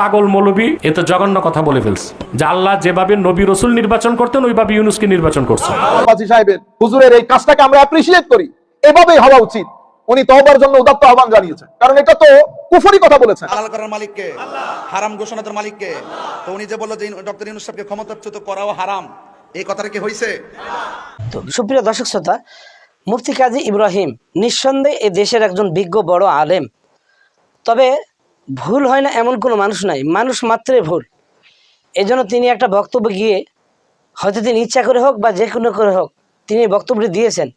পাগল মৌলবী এ তো জঘন্য কথা বলে ফেলছে। যে আল্লাহ যেভাবে নবী রসুল নির্বাচন করতেন ওইভাবে ইউনুসকে নির্বাচন করছে। সাহেবের হুজুরের এই কাজটাকে আমরা অ্যাপ্রিসিয়েট করি। এভাবেই হওয়া উচিত। উনি তহবার জন্য উদাত্ত আহ্বান জানিয়েছেন। কারণ এটা তো কুফরি কথা বলেছেন। হালাল করার মালিককে হারাম ঘোষণার মালিককে। তো উনি যে বলল যে ডক্টর ইউনুস সাহেবকে ক্ষমতাচ্যুত করাও হারাম এই কথাটা কি হয়েছে তো সুপ্রিয় দর্শক শ্রোতা মুফতি কাজী ইব্রাহিম নিঃসন্দেহে এ দেশের একজন বিজ্ঞ বড় আলেম। তবে ভুল হয় না এমন কোনো মানুষ নাই। মানুষ মাত্রই ভুল। এই জন্য তিনি একটা বক্তব্য গিয়ে হয়তো তিনি ইচ্ছা করে হোক বা যে কোনো করে হোক তিনি বক্তব্যটি দিয়েছেন।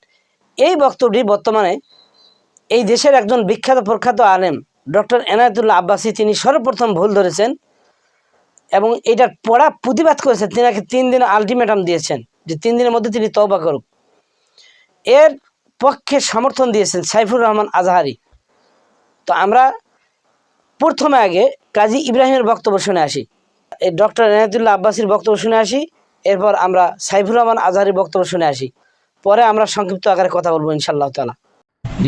এই বক্তব্যটি বর্তমানে এই দেশের একজন বিখ্যাত প্রখ্যাত আলেম ডক্টর এনায়তুল্লাহ আব্বাসী তিনি সর্বপ্রথম ভুল ধরেছেন এবং এটার পড়া প্রতিবাদ করেছেন। তিনাকে তিন দিন আলটিমেটাম দিয়েছেন যে তিন দিনের মধ্যে তিনি তওবা করুক। এর পক্ষে সমর্থন দিয়েছেন সাইফুর রহমান আজহারি। তো আমরা প্রথমে আগে কাজী ইব্রাহিমের বক্তব্য শুনে আসি। ডক্টর এনায়তুল্লাহ আব্বাসীর বক্তব্য শুনে আসি। এরপর আমরা সাইফুর রহমান আজহারির বক্তব্য শুনে আসি। পরে আমরা সংক্ষিপ্ত আকারে কথা বলব ইনশাআল্লাহ তালা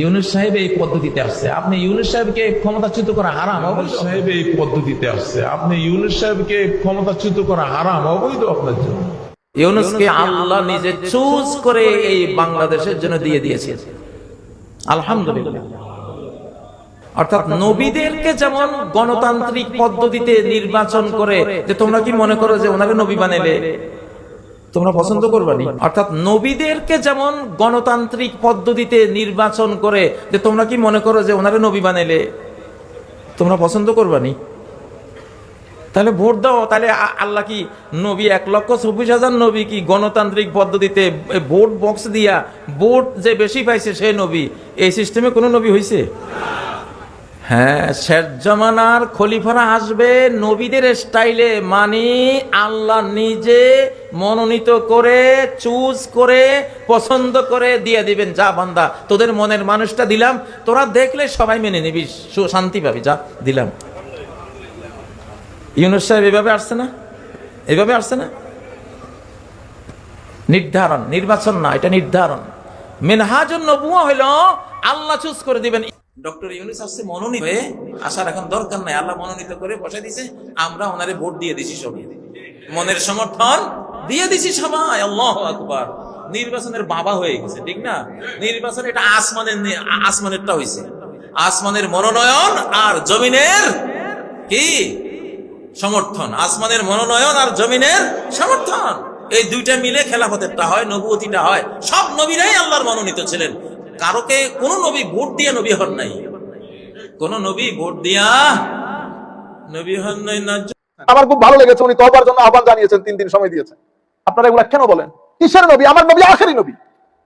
ইউনুস সাহেব এই পদ্ধতিতে আসছে। আপনি ইউনুস সাহেবকে ক্ষমতাচ্যুত করা হারাম সাহেব এই পদ্ধতিতে আসছে। আপনি ইউনুস সাহেবকে ক্ষমতাচ্যুত করা হারাম অবৈধ আপনার জন্য? ইউনুসকে আল্লাহ নিজে চুজ করে এই বাংলাদেশের জন্য দিয়ে দিয়েছে আলহামদুলিল্লাহ। অর্থাৎ নবীদেরকে যেমন গণতান্ত্রিক পদ্ধতিতে নির্বাচন করে যে তোমরা কি মনে করো যে ওনাকে নবী বানাইলে তোমরা পছন্দ করবানি? অর্থাৎ নবীদেরকে যেমন গণতান্ত্রিক পদ্ধতিতে নির্বাচন করে যে তোমরা কি মনে করো যে ওনাকে নবী বানাইলে তোমরা পছন্দ করবানি? তাহলে ভোট দাও তাহলে আল্লাহ কি নবী এক লক্ষ চব্বিশ হাজার নবী কি গণতান্ত্রিক পদ্ধতিতে ভোট বক্স দিয়া ভোট যে বেশি পাইছে সে নবী? এই সিস্টেমে কোনো নবী হয়েছে হ্যাঁ শেষ জমানার খলিফারা আসবে নবীদের স্টাইলে মানে আল্লাহ নিজে মনোনীত করে, চুজ করে, পছন্দ করে দিয়ে দিবেন, যা বান্দা। তোদের মনের মানুষটা দিলাম, তোরা দেখলে সবাই মেনে নিবি সু- শান্তি পাবি, যা দিলাম। ইউনুস সাহেব এভাবে আসছে না? এভাবে আসছে না? নির্ধারণ, নির্বাচন না, এটা নির্ধারণ। মেনহাজুন নবুয়া হইল, আল্লাহ চুজ করে দিবেন ডক্টর ইউনুস আসছে মনোনীত হয়ে আসার এখন দরকার নাই। আল্লাহ মনোনীত করে বসাই দিছে, আমরা ওনারে ভোট দিয়ে দিছি সবাই। মনের সমর্থন দিয়ে দিছি সবাই। আল্লাহ আকবার। নির্বাচনের বাবা হয়ে গেছে, ঠিক না? নির্বাচন এটা আসমানের আসমানেরটা হয়েছে আসমানের মনোনয়ন আর জমিনের কি? সমর্থন। আসমানের মনোনয়ন আর জমিনের সমর্থন। এই দুইটা মিলে খেলাফতেরটা হয়, নবুয়তিটা হয়। সব নবীরাই আল্লাহর মনোনীত ছিলেন। কারোকে কোন নবী ভোট দিয়ে নবী হন নাই। কোন নবী ভোট দিয়া নবী হন নাই না আমার খুব ভালো লেগেছে, উনি তহবার জন্য আহ্বান জানিয়েছেন, তিন দিন সময় দিয়েছেন। আপনারা এগুলা কেন বলেন? কিসের নবী? আমার নবী আখেরি নবী।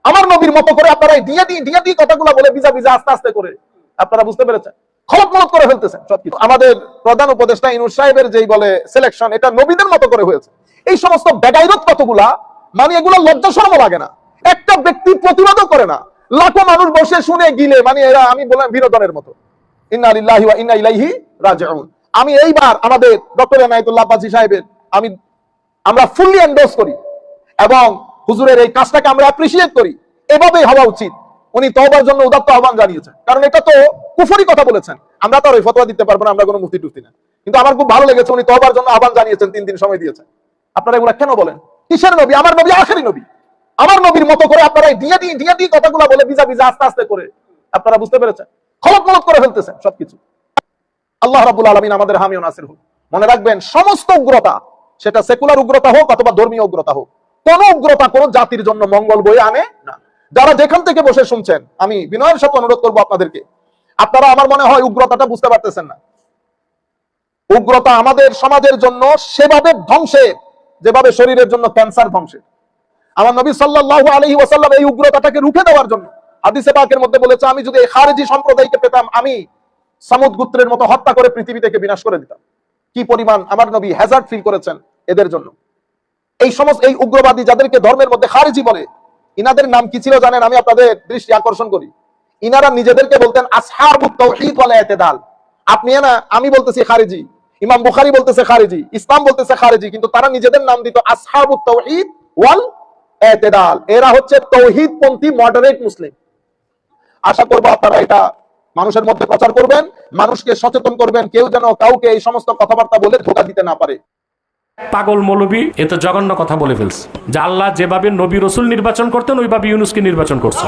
আমার নবীর মতো করে আপনারা দিয়ে দিই দিয়ে দিই কথাগুলো বলে ভিজা ভিজা আস্তে আস্তে করে আপনারা বুঝতে পেরেছেন? খলক মলত করে ফেলতেছেন সবকিছু। আমাদের প্রধান উপদেষ্টা ইনুর সাহেবের যেই বলে সিলেকশন এটা নবীদের মতো করে হয়েছে। এই সমস্ত বেগাইরত কতগুলা? মানে এগুলো লজ্জা শরম লাগে না। একটা ব্যক্তি প্রতিবাদও করে না। লাখো মানুষ বসে শুনে গিলে মানে এরা, আমি বললাম বিনোদনের মতো। ইন্না ইলাইহি রাজিউন। আমি এইবার আমাদের ডক্টর এনায়েতুল্লাহ আব্বাসী সাহেবের, আমি, আমরা ফুললি এন্ডোর্স করি এবং হুজুরের এই কাজটাকে আমরা অ্যাপ্রিসিয়েট করি। এভাবেই হওয়া উচিত। উনি তওবার জন্য উদাত্ত আহ্বান জানিয়েছেন। কারণ এটা তো কুফরি কথা বলেছেন। আমরা তো আর ওই ফতোয়া দিতে পারব না, আমরা কোনো মুফতি টুফতি না। কিন্তু আমার খুব ভালো লেগেছে উনি তওবার জন্য আহ্বান জানিয়েছেন, তিন দিন সময় দিয়েছেন। আপনারা এগুলা কেন বলেন? কিসের নবী? আমার নবী আখেরি নবী। আমার নবীর মতো করে আপনারা দিয়ে দিই দিয়ে দিই কথাগুলো বলে ভিজা ভিজা আস্তে আস্তে করে। আপনারা বুঝতে পেরেছেন? খলক মলক করে ফেলতেছেন সবকিছু। আল্লাহ রাবুল আলমিন আমাদের হামিও নাসির হোক। মনে রাখবেন, সমস্ত উগ্রতা, সেটা সেকুলার উগ্রতা হোক অথবা ধর্মীয় উগ্রতা হোক, কোন উগ্রতা কোন জাতির জন্য মঙ্গল বয়ে আনে না। যারা যেখান থেকে বসে শুনছেন, আমি বিনয়ের সাথে অনুরোধ করব আপনাদেরকে। আপনারা আমার মনে হয় উগ্রতাটা বুঝতে পারতেছেন না। উগ্রতা আমাদের সমাজের জন্য সেভাবে ধ্বংসের, যেভাবে শরীরের জন্য ক্যান্সার ধ্বংসের। আমার নবী সাল্লাল্লাহু আলাইহি ওয়াসাল্লাম এই উগ্রতাটাকে রুখে দেওয়ার জন্য। হাদিসে পাকের মধ্যে বলেছে, আমি যদি এই খারেজি সম্প্রদায়কে পেতাম, আমি সামুদ গোত্রের মতো হত্যা করে পৃথিবী থেকে বিনাশ করে দিতাম। কি পরিমাণ আমার নবী হ্যাজার্ড ফিল করেছেন এদের জন্য? এই সমস্ত, এই উগ্রবাদী যাদেরকে ধর্মের মধ্যে খারেজি বলে, ইনাদের নাম কি ছিল জানেন? আমি আপনাদের দৃষ্টি আকর্ষণ করি। ইনারা নিজেদেরকে বলতেন আসহাবুত তাওহীদ ওয়াল ইতিদাল আপনি না, আমি বলতেছি খারেজি, ইমাম বুখারী বলতেছে খারেজি, ইসলাম বলতেছে খারেজি, কিন্তু তারা নিজেদের নাম দিত আসহাবুত তাওহীদ ওয়াল ইতিদাল এরা হচ্ছে তৌহিদপন্থী মডারেট মুসলিম। আশা করব আপনারা এটা মানুষের মধ্যে প্রচার করবেন, মানুষকে সচেতন করবেন, কেউ যেন কাউকে এই সমস্ত কথাবার্তা বলে ধোকা দিতে না পারে। পাগল মৌলবী, এ তো জঘন্য কথা বলে ফেলছে। যে আল্লাহ যেভাবে নবী রসুল নির্বাচন করতেন ওইভাবে ইউনুসকে নির্বাচন করছে।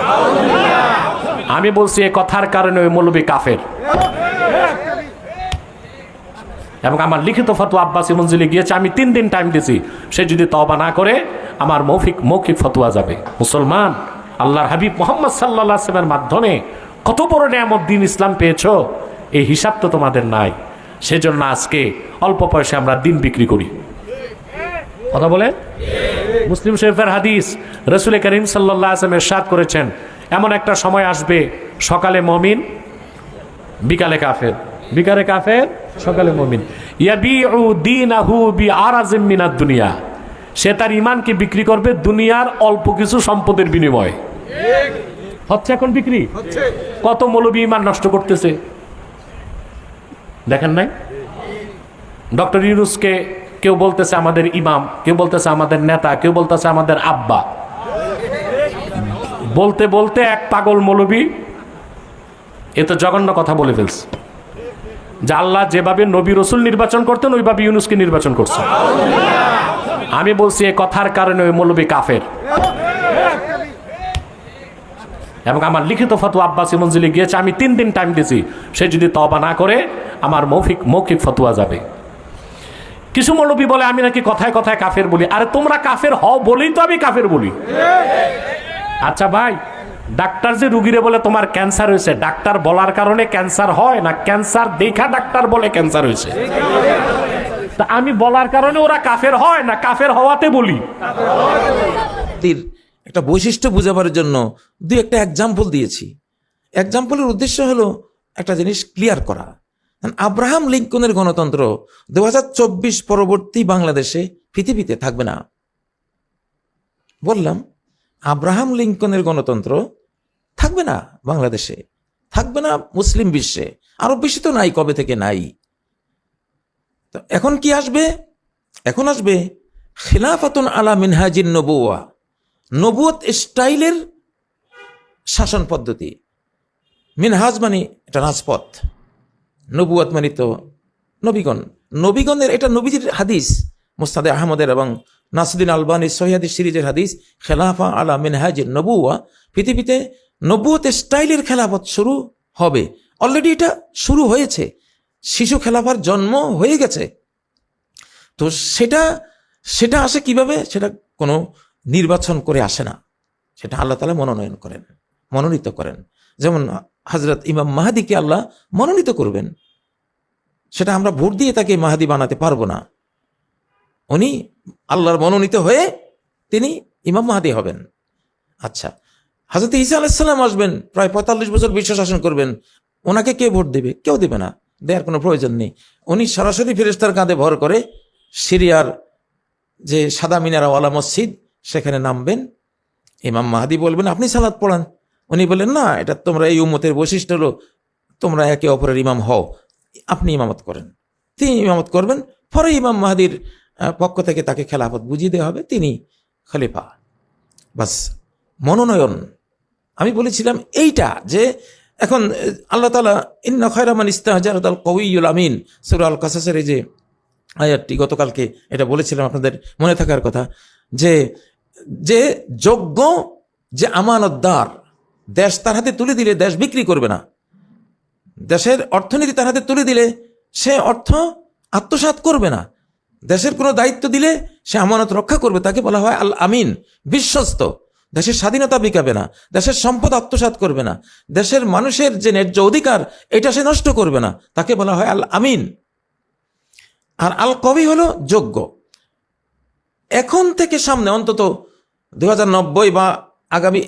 আমি বলছি, এ কথার কারণে ওই মৌলবী কাফের। এবং আমার লিখিত ফতোয়া আব্বাসী মঞ্জিলে গিয়েছে, আমি তিন দিন টাইম দিছি। সে যদি তবা না করে, আমার মৌখিক মৌখিক ফতোয়া যাবে। মুসলমান, আল্লাহর হাবিব মোহাম্মদ সাল্লাহ আসলামের মাধ্যমে কত বড় নিয়ামত দিন ইসলাম পেয়েছ? এই হিসাব তো তোমাদের নাই। সেজন্য আজকে অল্প পয়সা আমরা দিন বিক্রি করি। কথা বলে মুসলিম শরীফের হাদিস রসুল করিম সাল্লাহ আসলামের সাদ করেছেন, এমন একটা সময় আসবে সকালে মমিন, বিকালে কাফের। বিকালে কাফের? সকালে মমিন। মিনাদ দুনিয়া। সে তার ইমানকে বিক্রি করবে দুনিয়ার অল্প কিছু সম্পদের বিনিময়ে। হচ্ছে এখন বিক্রি? কত মৌলবী ইমান নষ্ট করতেছে? দেখেন নাই? ডক্টর ইউনুসকে কেউ বলতেছে আমাদের ইমাম কেউ বলতেছে আমাদের নেতা কেউ বলতেছে আমাদের আব্বা। বলতে বলতে এক পাগল মৌলবী এ তো জঘন্য কথা বলে ফেলছে। যে আল্লাহ যেভাবে নবী রসুল নির্বাচন করতেন, ওইভাবে ইউনুসকে নির্বাচন করছে। আমি বলছি, এ কথার কারণে ওই মৌলবী কাফের। এবং আমার লিখিত ফতোয়া আব্বাসী মঞ্জিলে গিয়েছে, আমি তিন দিন টাইম দিয়েছি। সে যদি তবা না করে, আমার মৌখিক মৌখিক ফতোয়া যাবে। কিছু মৌলবী বলে, আমি নাকি কথায় কথায় কাফের বলি। আরে, তোমরা কাফের হও বলেই তো আমি কাফের বলি। আচ্ছা ভাই ডাক্তার যে রুগীরে বলে তোমার ক্যান্সার হয়েছে, ডাক্তার বলার কারণে ক্যান্সার হয় না? ক্যান্সার দেখা ডাক্তার বলে ক্যান্সার হয়েছে। তা আমি বলার কারণে ওরা কাফের হয় না? কাফের হওয়াতে বলি। একটা বৈশিষ্ট্য বোঝাবার জন্য দু একটা এক্সাম্পল দিয়েছি। এক্সাম্পলের উদ্দেশ্য হলো একটা জিনিস ক্লিয়ার করা। আব্রাহাম লিঙ্কনের গণতন্ত্র দু হাজার চব্বিশ পরবর্তী বাংলাদেশে পৃথিবীতে থাকবে না। বললাম, আব্রাহাম লিঙ্কনের গণতন্ত্র থাকবে না বাংলাদেশে, থাকবে না মুসলিম বিশ্বে, আরও বেশি তো নাই কবে থেকে নাই। তো এখন কি আসবে? এখন আসবে খিলাফাতুন আলা মিনহাজিন নবুয়া নবুয়ত স্টাইলের শাসন পদ্ধতি। মিনহাজ মানে এটা রাজপথ নবুয়াত মানে তো নবীগণ। নবীগণের এটা নবীজির হাদিস, মুস্তাদে আহমদের এবং নাসুদ্দিন আলবানির সহিহাদিস সিরিজের হাদিস, খেলাফা আলা মিনহাজির নবুয়া পৃথিবীতে নবুয়ত স্টাইলের খেলাফত শুরু হবে। অলরেডি এটা শুরু হয়েছে। শিশু খেলাফার জন্ম হয়ে গেছে। তো সেটা সেটা আসে কীভাবে? সেটা কোনো নির্বাচন করে আসে না। সেটা আল্লাহ তালা মনোনয়ন করেন, মনোনীত করেন। যেমন হজরত ইমাম মাহাদিকে আল্লাহ মনোনীত করবেন। সেটা আমরা ভোট দিয়ে তাকে মাহাদি বানাতে পারব না। উনি আল্লাহর মনোনীত হয়ে তিনি ইমাম মাহাদি হবেন। আচ্ছা হাজরত ঈসা আলাইসাল্লাম আসবেন, প্রায় পঁয়তাল্লিশ বছর বিশ্ব শাসন করবেন। ওনাকে কে ভোট দেবে? কেউ দেবে না। দেওয়ার কোনো প্রয়োজন নেই। উনি সরাসরি ফেরেস্তার কাঁধে ভর করে সিরিয়ার যে সাদা মিনারাওয়ালা মসজিদ, সেখানে নামবেন। ইমাম মাহাদি বলবেন, আপনি সালাদ পড়ান। উনি বলেন না, এটা তোমরা এই উম্মতের বৈশিষ্ট্য হলো তোমরা একে অপরের ইমাম হও। আপনি ইমামত করেন। তিনি ইমামত করবেন। পরে ইমাম মাহাদির পক্ষ থেকে তাকে খেলাফত বুঝিয়ে দেওয়া হবে। তিনি খলিফা। বাস, মনোনয়ন। আমি বলেছিলাম এইটা যে এখন আল্লাহ তালা ইন্না খয়রামান ইস্তাহাজার কউইউল আমিন, সুর আল কাসাসের এই যে আয়াতটি গতকালকে এটা বলেছিলাম আপনাদের মনে থাকার কথা, যে যে যোগ্য, যে আমানতদার, দেশ তার হাতে তুলে দিলে দেশ বিক্রি করবে না। দেশের অর্থনীতি তার হাতে তুলে দিলে সে অর্থ আত্মসাৎ করবে না। দেশের কোনো দায়িত্ব দিলে সে আমানত রক্ষা করবে, তাকে বলা হয় আল আমিন, বিশ্বস্ত। দেশের স্বাধীনতা বিকাবে না, দেশের সম্পদ আত্মসাৎ করবে না, দেশের মানুষের যে ন্যায্য অধিকার, এটা সে নষ্ট করবে না। তাকে বলা হয় আল আমিন আর আল কবি হলো যোগ্য। এখন থেকে সামনে অন্তত দু হাজার নব্বই বা আগামী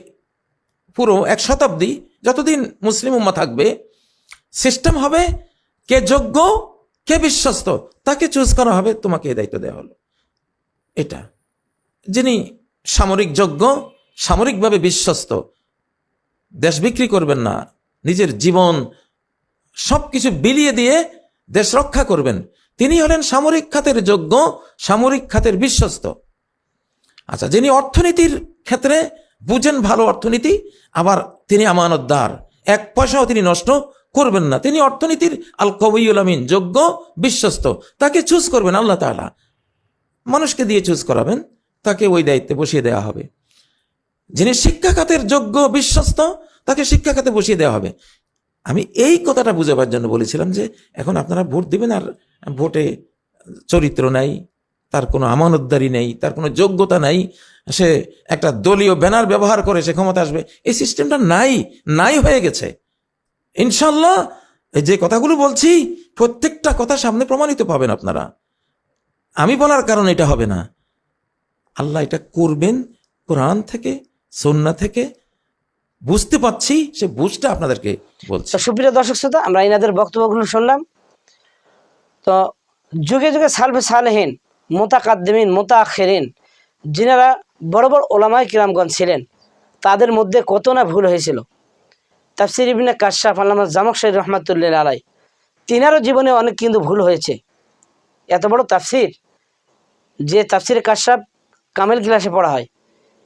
পুরো এক শতাব্দী যতদিন মুসলিম উম্মা থাকবে, সিস্টেম হবে কে যোগ্য, কে বিশ্বস্ত, তাকে চুজ করা হবে, তোমাকে এই দায়িত্ব দেওয়া হলো। এটা। যিনি সামরিক যোগ্য সামরিকভাবে বিশ্বস্ত। দেশ বিক্রি করবেন না, নিজের জীবন সব কিছু বিলিয়ে দিয়ে দেশ রক্ষা করবেন। তিনি হলেন সামরিক খাতের যোগ্য, সামরিক খাতের বিশ্বস্ত। আচ্ছা যিনি অর্থনীতির ক্ষেত্রে বুঝেন ভালো অর্থনীতি, আবার তিনি আমানতদার। এক পয়সাও তিনি নষ্ট করবেন না। তিনি অর্থনীতির আল কবিউল আমিন, যোগ্য, বিশ্বস্ত। তাকে চুজ করবেন আল্লাহ তাআলা। মানুষকে দিয়ে চুজ করাবেন। তাকে ওই দায়িত্বে বসিয়ে দেওয়া হবে। যিনি শিক্ষা খাতের যোগ্য বিশ্বস্ত, তাকে শিক্ষা খাতে বসিয়ে দেওয়া হবে। আমি এই কথাটা বুঝাবার জন্য বলেছিলাম যে, এখন আপনারা ভোট দিবেন আর ভোটে চরিত্র নাই, তার কোনো আমানতদারি নেই, তার কোনো যোগ্যতা নাই, সে একটা দলীয় ব্যানার ব্যবহার করে সে ক্ষমতা আসবে। এই সিস্টেমটা নাই নাই হয়ে গেছে। ইনশাল্লাহ, এই যে কথাগুলো বলছি, প্রত্যেকটা কথা সামনে প্রমাণিত পাবেন আপনারা। আমি বলার কারণ এটা হবে না। আল্লাহ এটা করবেন কোরআন থেকে সন্না থেকে বুঝতে পাচ্ছি সে বুঝটা আপনাদেরকে বলছি। সুপ্রিয় দর্শক শ্রোতা, আমরা ইনাদের বক্তব্যগুলো শুনলাম। তো যুগে যুগে সালফে সালেহীন, মোতাকাদ্দিমিন মোতাখেরিন যিনারা বড় বড় ওলামায় কিরামগঞ্জ ছিলেন, তাদের মধ্যে কত না ভুল হয়েছিল। তাফসির ইবিনে কাশাফ আল্লামা জামক শহীদ রহমাতুল্লিল আলাই তিনারও জীবনে অনেক কিন্তু ভুল হয়েছে। এত বড় তাফসির, যে তাফসিরে কাশাফ কামেল ক্লাসে পড়া হয়।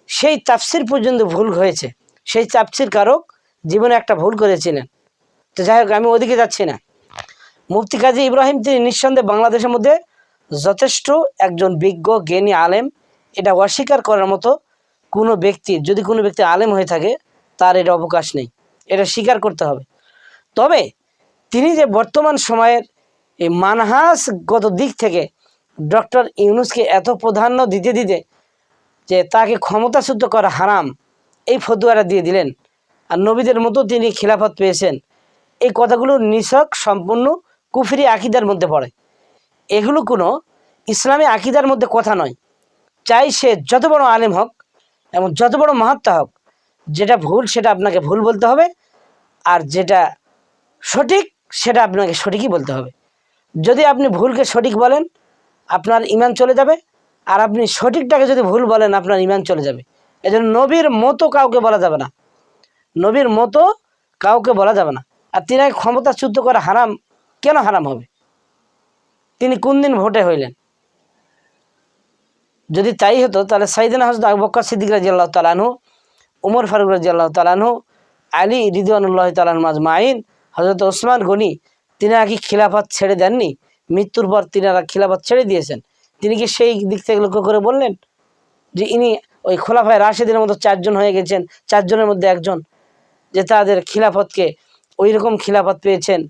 সেই তাফসির পর্যন্ত ভুল হয়েছে। সেই তাফসির কারক জীবনে একটা ভুল করেছিলেন। তো যাই হোক, আমি ওদিকে যাচ্ছি না। মুফতি কাজী ইব্রাহিম তিনি নিঃসন্দেহে বাংলাদেশের মধ্যে যথেষ্ট একজন বিজ্ঞ, জ্ঞানী, আলেম। এটা অস্বীকার করার মতো কোনো ব্যক্তি, যদি কোনো ব্যক্তি আলেম হয়ে থাকে, তার এটা অবকাশ নেই। এটা স্বীকার করতে হবে। তবে তিনি যে বর্তমান সময়ের এই মানহাসগত দিক থেকে ডক্টর ইউনুসকে এত প্রাধান্য দিতে দিতে যে তাকে ক্ষমতাচ্যুত করা হারাম, এই ফতুয়ারা দিয়ে দিলেন। আর নবীদের মতো তিনি খিলাফত পেয়েছেন। এই কথাগুলো নিছক, সম্পূর্ণ কুফিরি আকিদার মধ্যে পড়ে। এগুলো কোনো ইসলামী আকিদার মধ্যে কথা নয়। চাই সে যত বড় আলেম হোক এবং যত বড় মাহাত্মা হোক, যেটা ভুল সেটা আপনাকে ভুল বলতে হবে, আর যেটা সঠিক সেটা আপনাকে সঠিকই বলতে হবে। যদি আপনি ভুলকে সঠিক বলেন, আপনার ইমান চলে যাবে আর আপনি সঠিকটাকে যদি ভুল বলেন, আপনার ইমান চলে যাবে। এজন্য নবীর মতো কাউকে বলা যাবে না। নবীর মতো কাউকে বলা যাবে না। আর তিনাকে ক্ষমতাচ্যুত করা হারাম, কেন হারাম হবে? তিনি কোন দিন ভোটে হইলেন? যদি তাই হতো, তাহলে সাইদিনা হজরত আবু বক্কর সিদ্দিক রাজি আল্লাহ তালানহু উমর ফারুক রাজি আল্লাহ তালানহু আলী রিদওয়ানুল্লাহ তালান মাজমাইন হজরত ওসমান গনি তিনারা কি খিলাফত ছেড়ে দেননি। মৃত্যুর পর তিনারা খিলাফত ছেড়ে দিয়েছেন। তিনি কি সেই দিক থেকে লক্ষ্য করে বললেন? যে ইনি ওই খোলাফায় রাশেদের মতো চারজন হয়ে গেছেন, চারজনের মধ্যে একজন, যে তাদের খিলাফতকে ওই রকম খিলাফত পেয়েছেন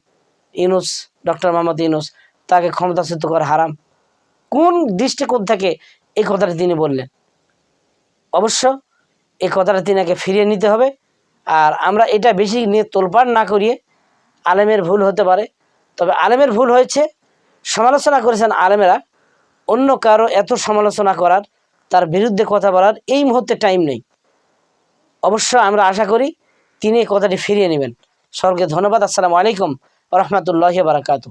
ইউনুস, ডক্টর মোহাম্মদ ইউনুস, তাকে ক্ষমতাচ্যুত করা হারাম। কোন দৃষ্টিকোণ থেকে এই কথাটা তিনি বললেন? অবশ্য এই কথাটা তিনাকে ফিরিয়ে নিতে হবে, আর আমরা এটা বেশি নিয়ে তোলপাড় না করিয়ে আলেমের ভুল হতে পারে। তবে আলেমের ভুল হয়েছে, সমালোচনা করেছেন আলেমেরা অন্য কারও এত সমালোচনা করার, তার বিরুদ্ধে কথা বলার এই মুহূর্তে টাইম নেই। অবশ্য আমরা আশা করি তিনি এই কথাটি ফিরিয়ে নেবেন। স্বর্গে ধন্যবাদ। আসসালামু আলাইকুম রহমতুল্লাহ বারাকাতু